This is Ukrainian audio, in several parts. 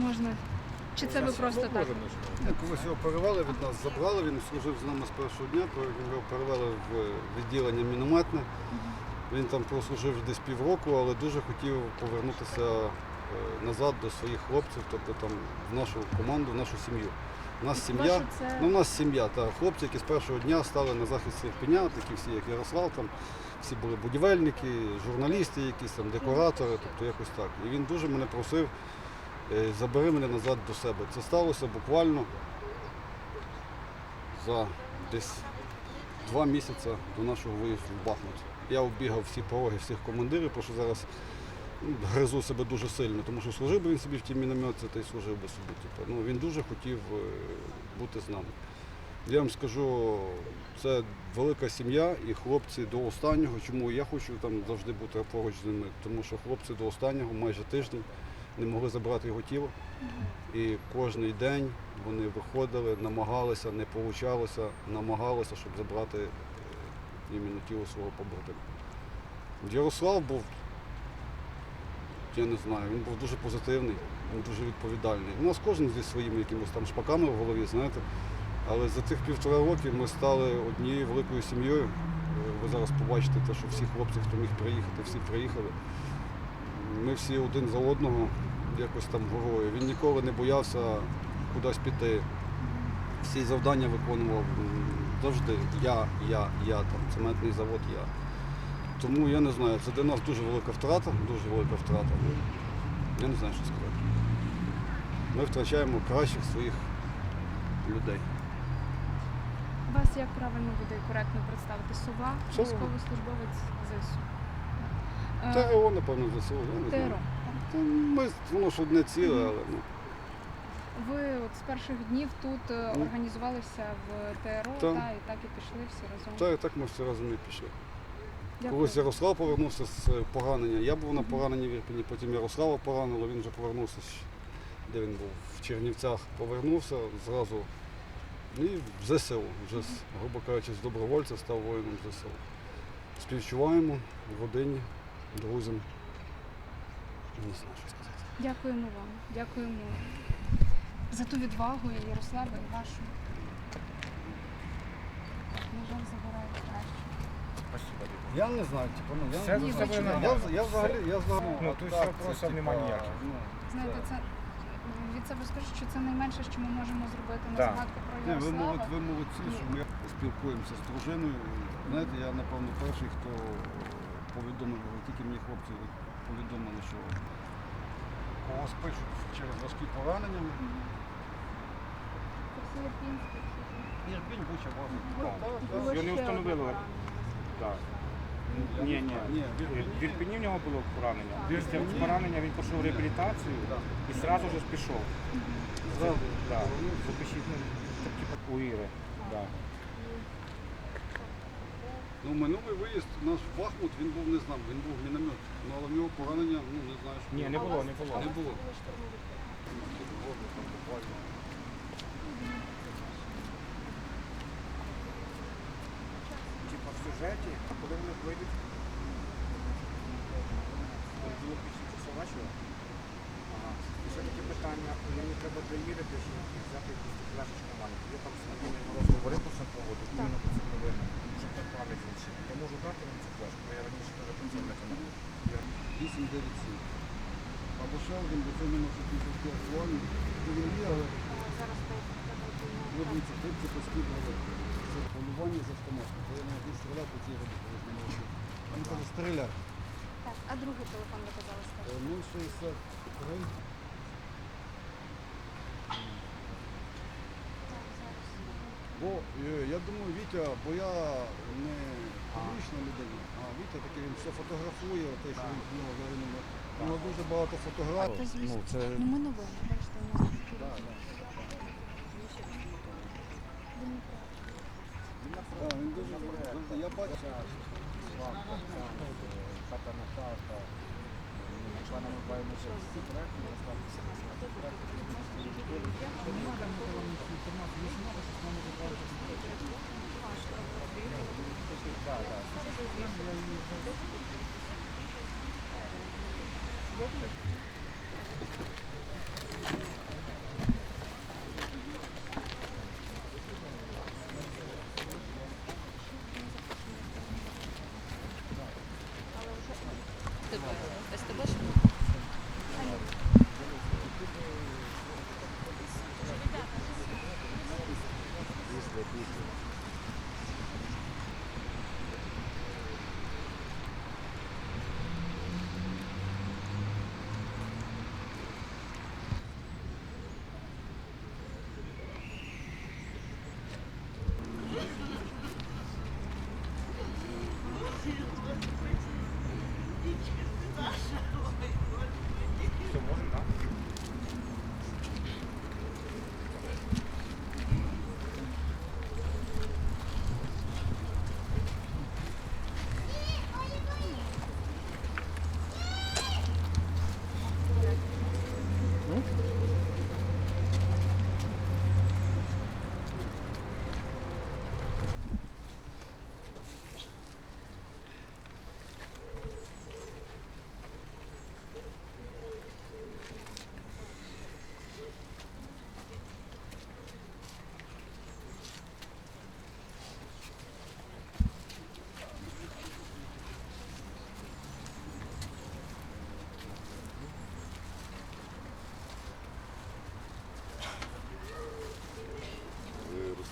Можна. Чи це ви просто так? Ні, Колись його перевели від нас, забрали, він служив з нами з першого дня, його перевели в відділення мінометне. Він там прослужив десь півроку, але дуже хотів повернутися е, назад до своїх хлопців, тобто там в нашу команду, в нашу сім'ю. У нас сім'я, це- ну, у нас сім'я, та хлопці, які з першого дня стали на захист своїх пеня, такі всі, як Ярослав, там всі були будівельники, журналісти, якісь там декоратори, тобто якось так. І він дуже мене просив, е, забери мене назад до себе. Це сталося буквально за десь два місяці до нашого виїзду в Бахмут. Я оббігав всі пороги всіх командирів, тому що зараз ну, гризу себе дуже сильно, тому що служив би він собі в тій мінометці та й служив би собі. Типу. Ну, він дуже хотів е, бути з нами. Я вам скажу, це велика сім'я і хлопці до останнього. Чому я хочу там завжди бути поруч з ними? Тому що хлопці до останнього, майже тиждень, не могли забрати його тіло. І кожен день вони виходили, намагалися, не получалося, намагалися, щоб забрати е, іменно тіло свого побратима. Ярослав був, я не знаю, він був дуже позитивний, він дуже відповідальний. У нас кожен зі своїми якимись там шпаками в голові, знаєте. Але за цих півтора роки ми стали однією великою сім'єю. Е, Ви зараз побачите те, що всі хлопці, хто міг приїхати, всі приїхали. Ми всі один за одного якось там горою. Він ніколи не боявся кудись піти. Всі завдання виконував завжди. Я, я, я, там, цементний завод, я. Тому я не знаю, це для нас дуже велика втрата, дуже велика втрата. Я не знаю, що сказати. Ми втрачаємо кращих своїх людей. Вас як правильно буде коректно представити? Сова, військовослужбовець ЗСУ. ТРО, напевно, ЗСУ, я не знаю. ТРО. Та Ми, воно ж одне ціле, але ну. Ви от з перших днів тут е, Ну. організувалися в ТРО, Так. та, і так і пішли всі разом. Та так ми всі разом і пішли. Дякую. Колись Ярослав повернувся з е, поранення. Я був на пораненні в Ірпені, потім Ярослава поранило, він вже повернувся, щ- де він був, в Чернівцях, повернувся зразу. І в ЗСУ, вже, з, грубо кажучи, з добровольця став воїном ЗСУ. Співчуваємо в родині, друзям. Не знаю, що сказати. Дякуємо вам. Дякуємо за ту відвагу і Ярослава, і вашу. На жаль, забирають краще. Я не знаю, типу, ну, я, Це не знаю. ви я, я, я взагалі, я взагалі, Ну, тут так, вопросів це, нема ніяких. ну, Знаєте, це від себе скажу, що це найменше, що ми можемо зробити на Так. згадку про Ні, ви, Ярослава. ви молодці, що ми спілкуємося з дружиною. Знаєте, я напевно перший, хто повідомив, тільки мені хлопці повідомили, що когось пишуть через важкі поранення. Ірпінь, Буча, База. Його не встановили. Так. Ні, ні. Ні, в. Ірпені в нього було поранення. В Після поранення він пішов в реабілітацію і одразу ж пішов. Запишіть ну, типу, у Іри. Ну, минулий виїзд наш в Бахмут, він був не знав, він був міномет. Ну, але в нього поранення, ну не знаю, що Ні, не було, не було. Не було. Типа в сюжеті, а коли вони вийдуть? Було після це? Ага. І ще таке питання, мені треба перевірити, що взяти якусь флешечку маленьку. Я там сьогодні мороз говорив про це поводу, іменно про цю новину, щоб так пам'ять лучше. Я можу дати вам цю флешку, бо я раніше теж про це не канал. 897. Або ще один, бо це не може бути актуальний. Це є, але ну, дивіться, хлопці поскидували. Це полювання з автоматом. Коли навіть стріляв по цій роботі, коли знімав. Він каже, стріляй. Так, а другий телефон ви казали скажіть. Е, 063. Бо е, я думаю, Вітя, бо я не публічна людина, а Вітя такий він все фотографує, те, що він в нього загинуло. У нього дуже багато фотографій. Звісно. Ну, це Ну ми новини, бачите, у нас такі Да, речі. да. Так, він дуже знаєте, я бачу. Хата на хата, членами баємося всі проекти,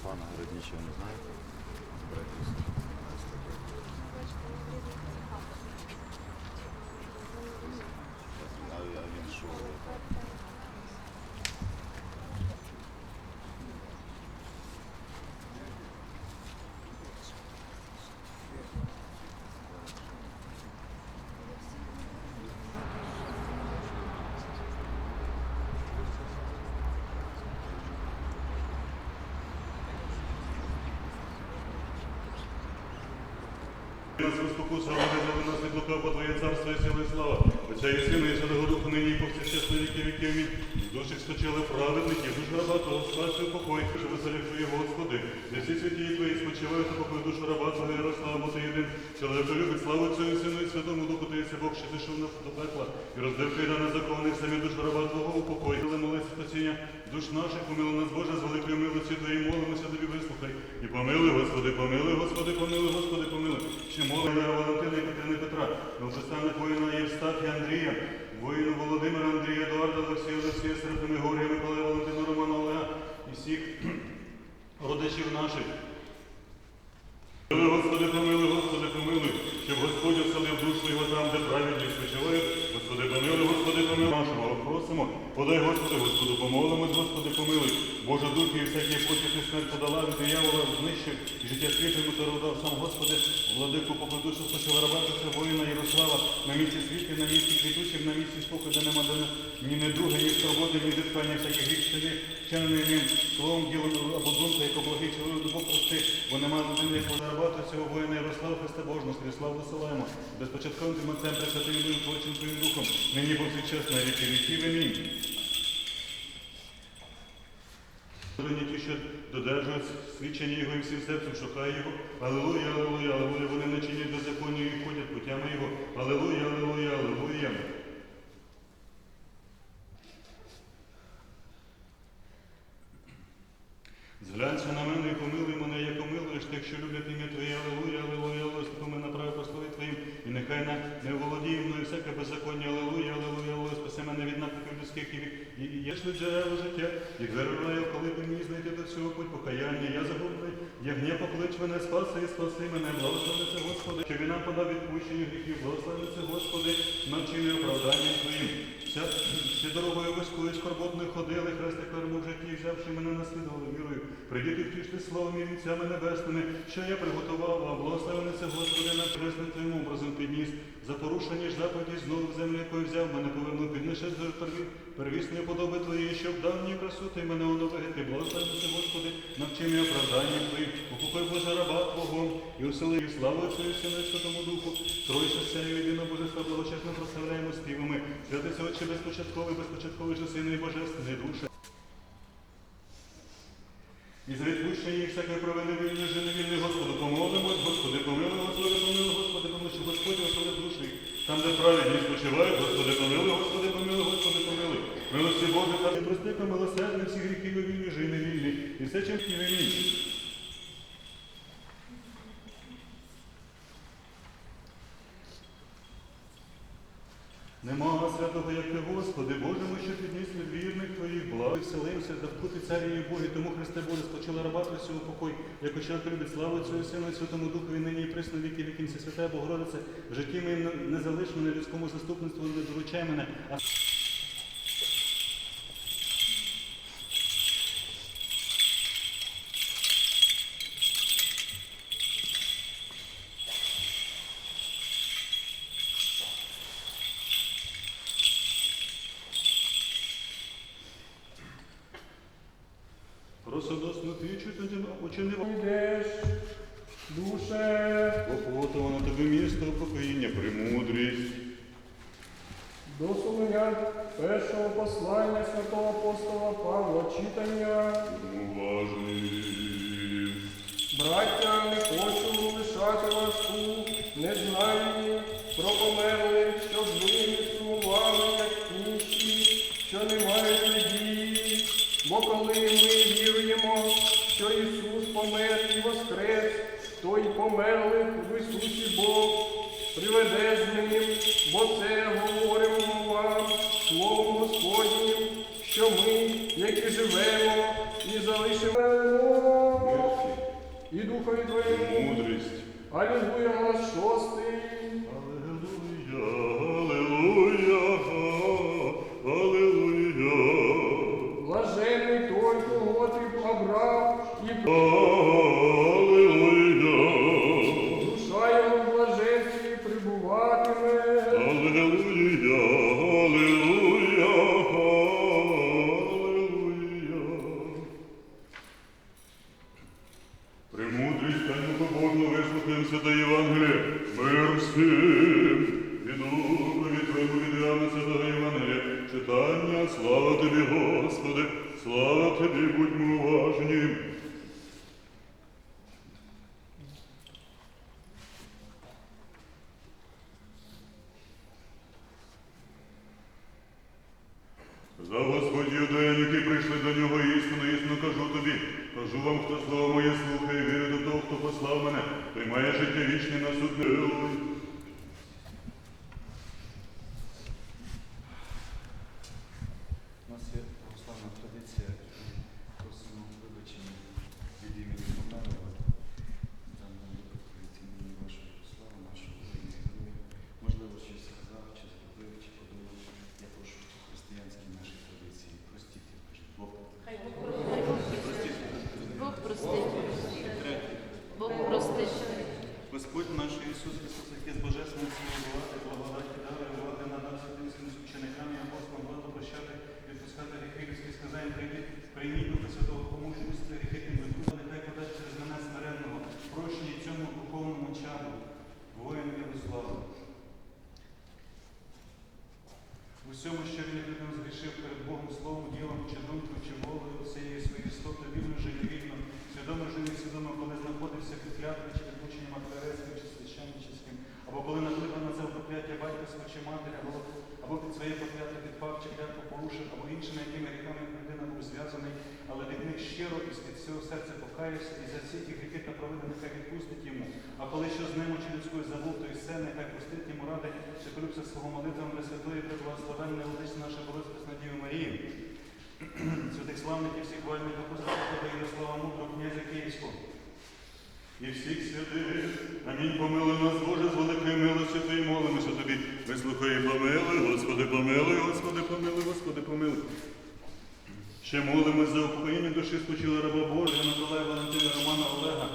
пана Городнічого не знаєте? Нас спокуса, але не нас від лука, Твоє царство і сила і слава. Отця і і Святого Духа, нині і повсякчас на віки віків. Амінь. З душі скочили праведників, душ раба Твого, спаси упокой, що веселі Твої, Господи. Не всі святі Твої спочивають, упокой душу раба Твого, Ярослава, Ти єдин. Любить, славу і Сину, і Святому Духу, Ти Бог, що зійшов на до пекла. І роздив кайда на закони, самі душ раба Твого, упокой. Душ наших, помилуй нас, Боже, з великою милостю Твоєю молимося тобі, вислухай. І помилуй, Господи, помилуй, Господи, помилуй, Господи, помилуй. Ще молимо Валентина і Катерини Петра, Новостанних воїна Євстафія Андрія, воїну Володимира Андрія, Едуарда, Олексія, Олексія, Серафими, Горія, Миколая, Валентина, Романа, Олега і всіх родичів наших. Помилуй, Господи, помилуй, Господи, помилуй, щоб Господь оселив душу його там, де праведні спочивають. Господи, помилуй, Господи, помилуй. Нашого просимо. Подай, Господи, Господу, помолимось, Господи, помилуй. Боже дух і всякі похід і смерть подала, від диявола знищив, і життя світу йому дарував сам Господи, покой душу спочила рабатися воїна Ярослава, на місці світлі, на місці квітучим, на місці спокою, де нема ні недуги, ні скорботи, ні зіткання всяких гріх собі, вчинений ним словом, ділом або думкою, як облагий чоловік Бог прости, бо нема людини, як подарувати цього воїна Ярослава Христа Божного, славу висилаємо, безпочатковим тим отцем, пресвятим Богом, творчим Твоїм Духом, нині повсякчас на віки віків. Амінь. Вони ті, що додержують свідчення Його і всім серцем шукає Його. Аллилуйя, аллилуйя, аллилуйя. Вони не чинять беззаконня і ходять путями Його. Аллилуйя, аллилуйя, аллилуйя. Зглянься на мене і помилуй мене, як помилуєш тих, що люблять ім'я Твоє, Аллилуйя, і є джерело життя, і вирваю, коли би мені знайти до цього путь покаяння, я загубний, ягня поклич мене, спаси і спаси мене, благословиться Господи, що він нам подав відпущення гріхів, благословиться Господи, навчини оправданням Твоїм. Вся, дорогою вискою скорботною ходили, хрестик керму в житті, взявши мене на вірою. Придіти втішти словом і вінцями небесними, що я приготував, а благословениця Господи на хресним Твоїм образом підніс. За порушення ж заповіді знову в землю, якою взяв, мене повернув, піднесе до перві, первісної подоби Твоєї, щоб дав мені красу, ти мене оновити. Ти благословениця Господи, навчи мене оправданням Твоїм, упокой Боже раба Твого, і усили славу Твою Сину Святому Духу, Тройше сею єдино Божества, благочесно прославляємо співами, святися Отче безпочатковий, безпочатковий же Сину і Божественний душе. І за відпущення їх всякої провини вільне, же невільне, Господу помолимось, Господи, помилуй, Господи, помилуй, Господи, помилуй, Господь Господи, душі. Там, де праведні спочивають, Господи, помилуй, Господи, помилуй, Господи, помилуй. Милості Боже, та не прости, милосердний всі гріхи вільні, же невільні. І все, чим і винні. Нема святого, як ти, Господи, Боже ми, що підніс від вірних Твоїх благ. Вселився, завкути царі і Боги, тому Христе Боже, спочила раба Твого всього покой, як очах любить славу Цього Сину Святому Духові, нині і присно віки вікінці, святе Богородице, в житті ми не залиш мене людському заступництву, не доручай мене, а Духові Твоєму. мудрість. Алілуя, шостий. В усьому, що він людям згрішив перед Богом словом, ділом, чи думкою, чи волею, всієї своєї істоти, вільно чи невільно, свідомо чи несвідомо, коли знаходився під клятвою, чи відлученням архиерейським, чи священническим, або коли накликав на це прокляття батьківського чи матері, або, або під своє прокляття підпав, чи клятву порушив, або іншими якими ріками людина був зв'язаний, але від них щиро і з-під всього серця покаявся, і за всі ті гріхи та провини нехай відпустить йому. А коли що з ним чи людською забув, то і все, нехай простить йому ради, що полюбся свого молитвами Пресвятої Преблагословенної Владичці наша Богородиця Надію Марії, святих славників, всіх вольних апостолів Ярослава Мудрого, князя Київського. І всіх святих. Амінь. Помилуй нас, Боже, з великою милостю Твоєю молимося Тобі. Вислухай і помилуй, Господи, помилуй, Господи, помилуй, Господи, помилуй. Ще молимось за упокоєння душі спочила раба Божа, Миколая Валентина, Романа Олега,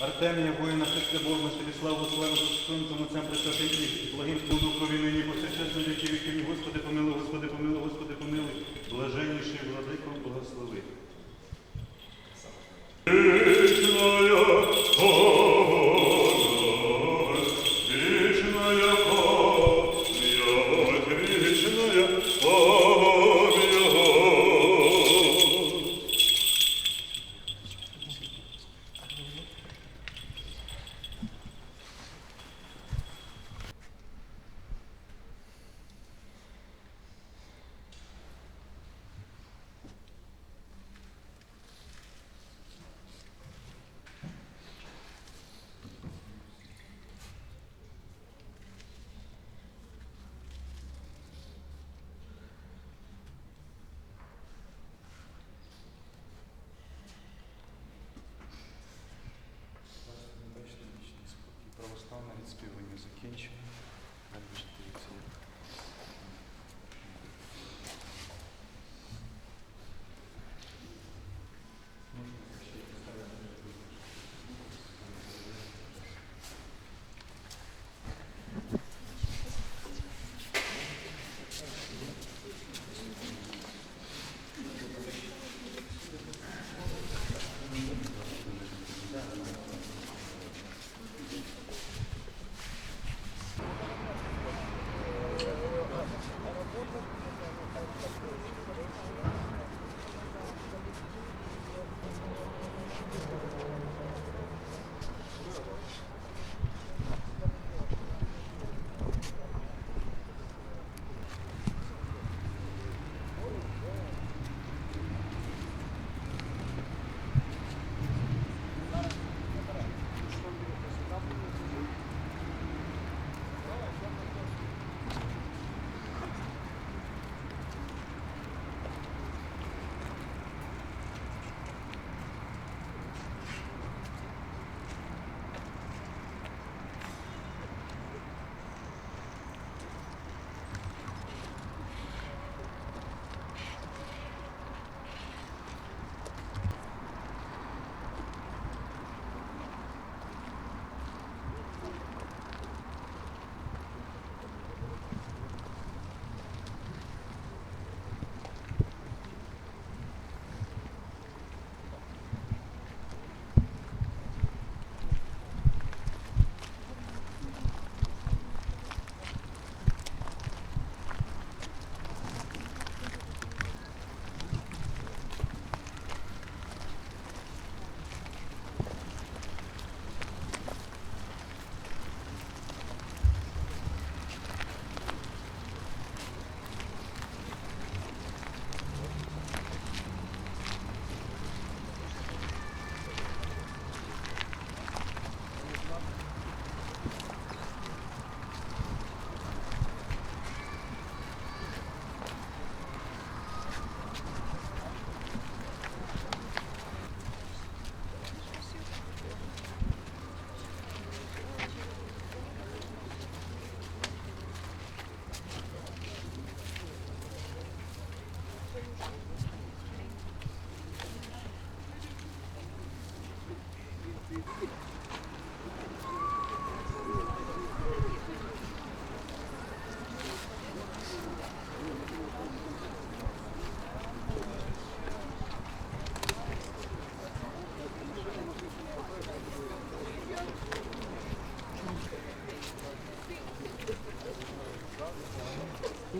Артемія, воїна Христя Божна, Станіслава Слава, Заступником Отцем Пресвятим, благим Духові нині, повсякчас на віки віків. Господи, помилуй, Господи, помилуй, Господи, помилуй. Блаженніший владико, благослови.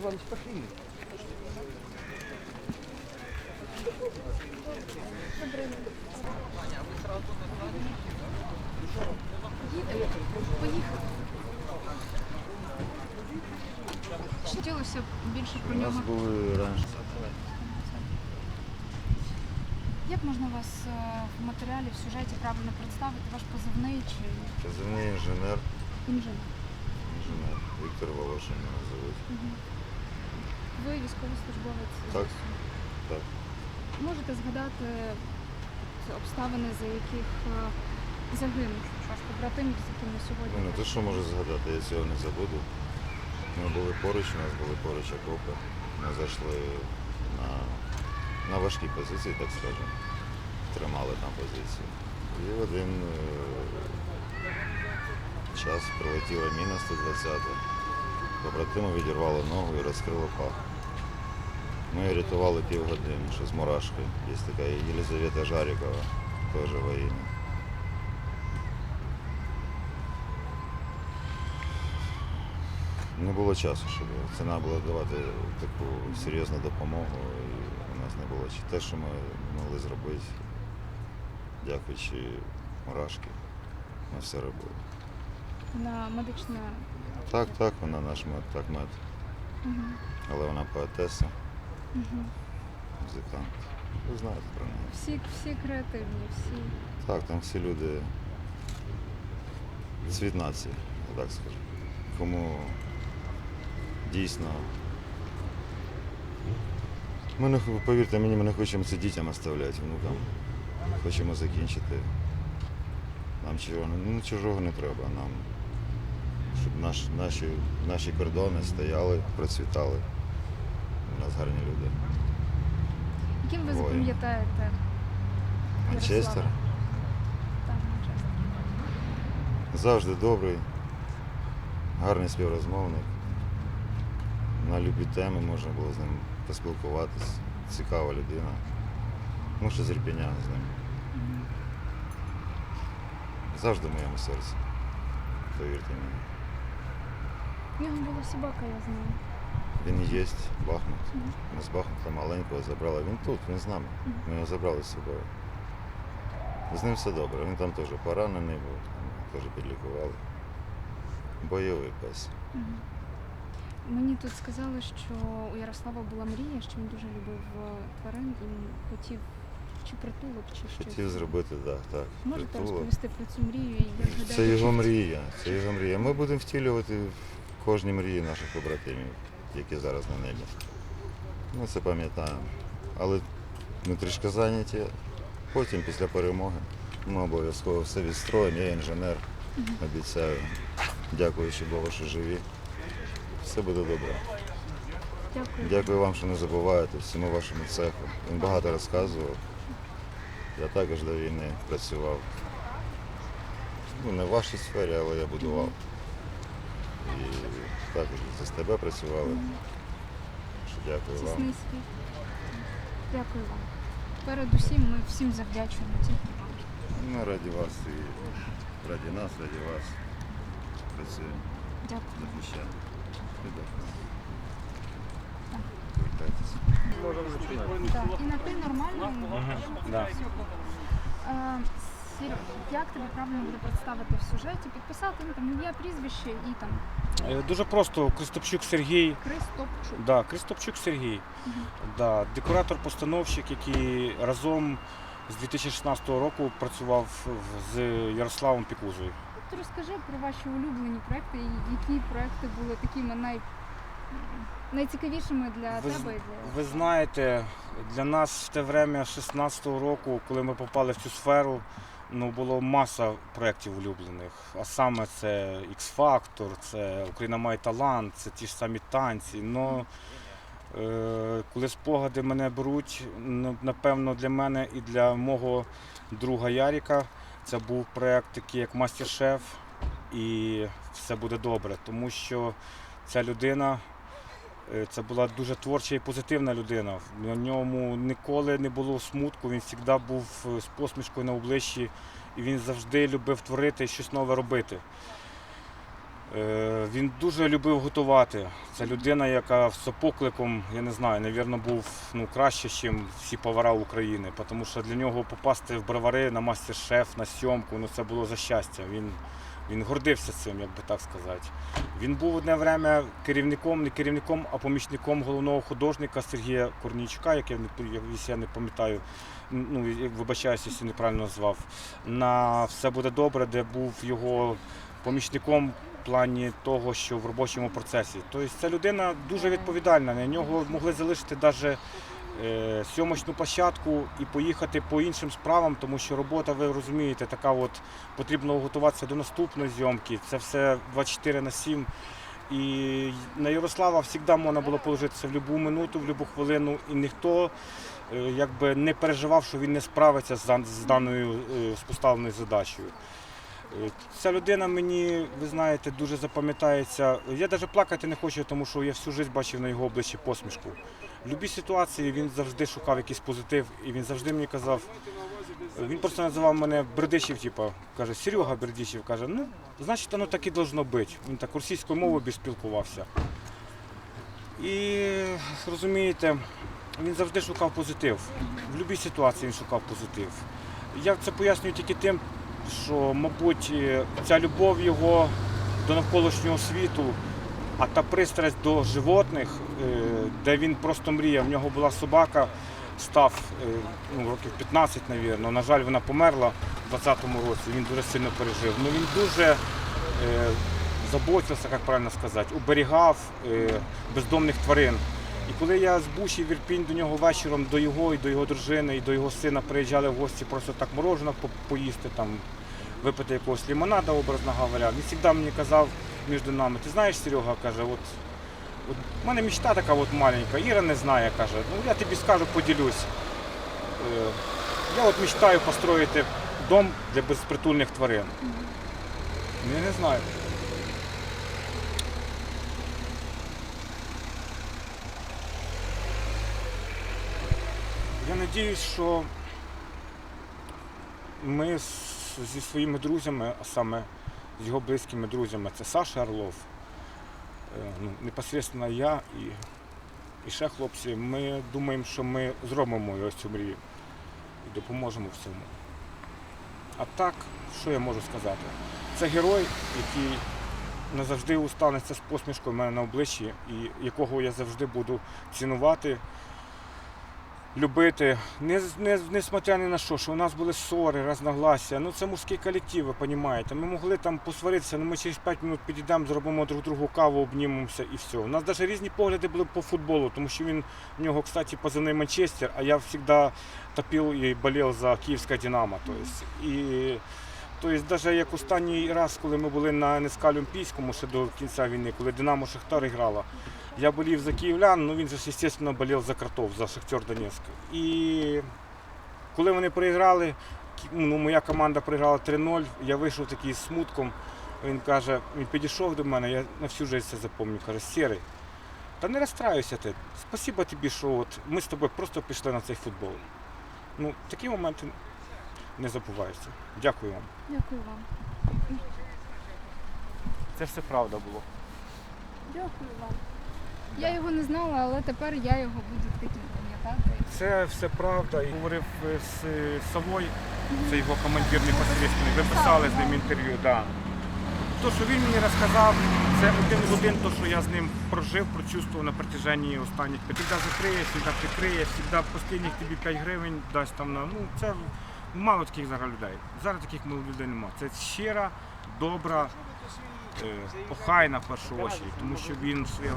Vamos para Spachini. Більше про У нас були раніше. Як можна вас е, в матеріалі, в сюжеті правильно представити? Ваш позивний чи Позивний інженер, інженер? інженер Віктор Волошин мене звуть. Ви військовослужбовець? Так. Так. Можете згадати обставини, за яких е, загинув ваш побратим, з яким ми сьогодні? Ну не те, що можу згадати, я цього не забуду. Ми були поруч, у нас були поруч окопи. Ми зайшли на, на важкі позиції, так скажемо. Тримали там позиції. І в один е, час прилетіла міна 120. Побратиму відірвало ногу і розкрило пах. Ми її рятували півгодини, ще з мурашки. Є така Єлизавета Жарікова, теж воїнна. Не було часу, щоб це треба було давати таку серйозну допомогу. І у нас не було чи те, що ми могли зробити, дякуючи мурашки. Ми все робили. На медичне Так, так, вона наш мед, так мед. Мгм. Але вона поетеса, Мгм. музикант. Ви знаєте про неї. всі, всі креативні, всі. Так, там всі люди цвіт нації, я так скажу. Кому дійсно. Ми не, повірте мені, ми не хочемо це дітям оставляти, внукам. Хочемо закінчити. Нам чого, не- ну, чужого не треба. Нам, щоб наш, наші, наші кордони стояли, процвітали. У нас гарні люди. Яким ви Воїн. запам'ятаєте? Манчестер Ярослава? Так, Манчестер. завжди добрий, гарний співрозмовник. Любі теми можна було з ним поспілкуватись. Цікава людина. Що з Ірпеня з ним. Завжди в моєму серці. Повірте мені. В нього була собака, я знаю. Він є, Бахмут. Ми з Бахмута маленького забрали. Він тут, він з нами. Ми його забрали з собою. З ним все добре. Він там теж поранений був, теж підлікували. Бойовий пес. Мені тут сказали, що у Ярослава була мрія, що він дуже любив е, тварин і хотів чи притулок, чи щось. Хотів зробити, так, так. Можете притулок. розповісти про цю мрію і як гадаєте, Це його мрія. Це його мрія. Ми будемо втілювати в кожній мрії наших побратимів, які зараз на небі. Ми це пам'ятаємо. Але ми трішки зайняті. Потім, після перемоги, ми обов'язково все відстроїмо. Я інженер, обіцяю. Дякуючи Богу, що живі. Все буде добре. Дякую. Дякую вам, що не забуваєте всьому вашому цеху. Він багато розказував. Я також до війни працював. Ну, не в вашій сфері, але я будував. І також за СТБ працювали. Що дякую вам. Тісний світ. Дякую вам. Передусім ми всім завдячуємо тільки вам. Ми раді вас і раді нас, раді вас. Працюємо, Дякую. захищаємо. І. Так. На ти нормально? Да. Е, Серьо, як тебе правильно буде представити в сюжеті? Підписати ну, там ім'я, прізвище і там Е, Дуже просто Кристопчук Сергій. Кристопчук. Да, Кристопчук Сергій. Да, декоратор-постановщик, який разом з 2016 року працював в- з Ярославом Пікузою. От розкажи про ваші улюблені проекти, і які проекти були такими най... найцікавішими для Ви, тебе і для ви знаєте, для нас в те время 16-го року, коли ми попали в цю сферу, ну було маса проєктів улюблених. А саме це X-Factor, це Україна має талант, це ті ж самі танці. Ну, е, коли спогади мене беруть, ну, напевно, для мене і для мого друга Яріка це був проєкт такий як Мастер-Шеф, і все буде добре, тому що ця людина. Е, Це була дуже творча і позитивна людина. На ньому ніколи не було смутку, він завжди був е, з посмішкою на обличчі, і він завжди любив творити і щось нове робити. Е, Він дуже любив готувати. Це людина, яка з покликом, я не знаю, навірно, був ну, краще, ніж всі повара України. Тому що для нього попасти в бровари на мастер-шеф, на сьомку, ну це було за щастя. Він, він гордився цим, як би так сказати. Він був одне время керівником, не керівником, а помічником головного художника Сергія Корнійчука, який я я не пам'ятаю, ну вибачаюся, якщо неправильно назвав. На все буде добре, де був його помічником плані того, що в робочому процесі. Тобто ця людина дуже відповідальна. На нього могли залишити навіть е, сьомочну площадку і поїхати по іншим справам, тому що робота, ви розумієте, така от потрібно готуватися до наступної зйомки. Це все 24 на 7. І на Ярослава завжди можна було положитися в будь-яку минуту, в будь-яку хвилину, і ніхто е, якби не переживав, що він не справиться з даною е, з поставленою задачею. Ця людина мені, ви знаєте, дуже запам'ятається. Я навіть плакати не хочу, тому що я всю життя бачив на його обличчі посмішку. В будь-якій ситуації він завжди шукав якийсь позитив, і він завжди мені казав. Він просто називав мене Бердичів, типу, каже, Серега Бердичів, каже, ну, значить, воно так і должно бути. Він так російською мовою більш спілкувався. І розумієте, він завжди шукав позитив. В будь-якій ситуації він шукав позитив. Я це пояснюю тільки тим, що, мабуть, е, ця любов його до навколишнього світу, а та пристрасть до животних, е, де він просто мріяв. В нього була собака, став е, ну, років 15, мабуть. На жаль, вона померла у 20-му році. Він дуже сильно пережив. Ну, він дуже заботився, як правильно сказати, уберігав бездомних тварин. І коли я з Буші в Ірпінь до нього вечором, до його і до його дружини, і до його сина приїжджали в гості просто так мороженого по- поїсти, там, випити якогось лимонада, образно говоря, він завжди мені казав між нами, ти знаєш, Серега, каже, от, от в мене мечта така от маленька, Іра не знає, каже, ну я тобі скажу, поділюсь. Е, Я от мечтаю построїти дом для безпритульних тварин. Я не знаю. Я сподіваюся, що ми зі своїми друзями, а саме з його близькими друзями, це Саша Орлов, е, ну, непосередньо я і, і ще хлопці, ми думаємо, що ми зробимо його цю мрію і допоможемо в цьому. А так, що я можу сказати? Це герой, який назавжди останеться з посмішкою в мене на обличчі, і якого я завжди буду цінувати, любити. Не, не, несмотря ні на що, що у нас були ссори, розногласия. Ну це мужський колектив, ви розумієте. Ми могли там посваритися, але ми через 5 минут підійдемо, зробимо друг другу каву, обнімемося і все. У нас навіть різні погляди були по футболу, тому що він в нього, кстати, позивний Манчестер, а я завжди топив і болів за київське Динамо. Тобто, і Тобто, навіть як останній раз, коли ми були на НСК Олімпійському ще до кінця війни, коли Динамо Шахтар грала, я болів за київлян, ну він же, ж, звісно, болів за Кратов, за Шахтер Донецьк. І коли вони проіграли, ну, моя команда проіграла 3-0, я вийшов такий з смутком. Він каже, він підійшов до мене, я на всю життя це запам'ятаю, каже, Сірий, та не розстраюйся ти. Спасибо тобі, що от ми з тобою просто пішли на цей футбол. Ну, такі моменти не забуваються. Дякую вам. Дякую вам. Це все правда було. Дякую вам. Я його не знала, але тепер я його буду таким пам'ятати. Це все правда. І говорив е, з е, Савой, це його командир непосередньо. Ви писали з ним інтерв'ю. Да. То, що він мені розказав, це один в один, то, що я з ним прожив, прочувствував на протяженні останніх п'яти. Завжди закриє, завжди прикриє, завжди останніх тобі 5 гривень дасть там на. Ну, це мало таких зараз людей. Зараз таких людей немає. Це щира, добра, е, в першу чергу, тому що він своє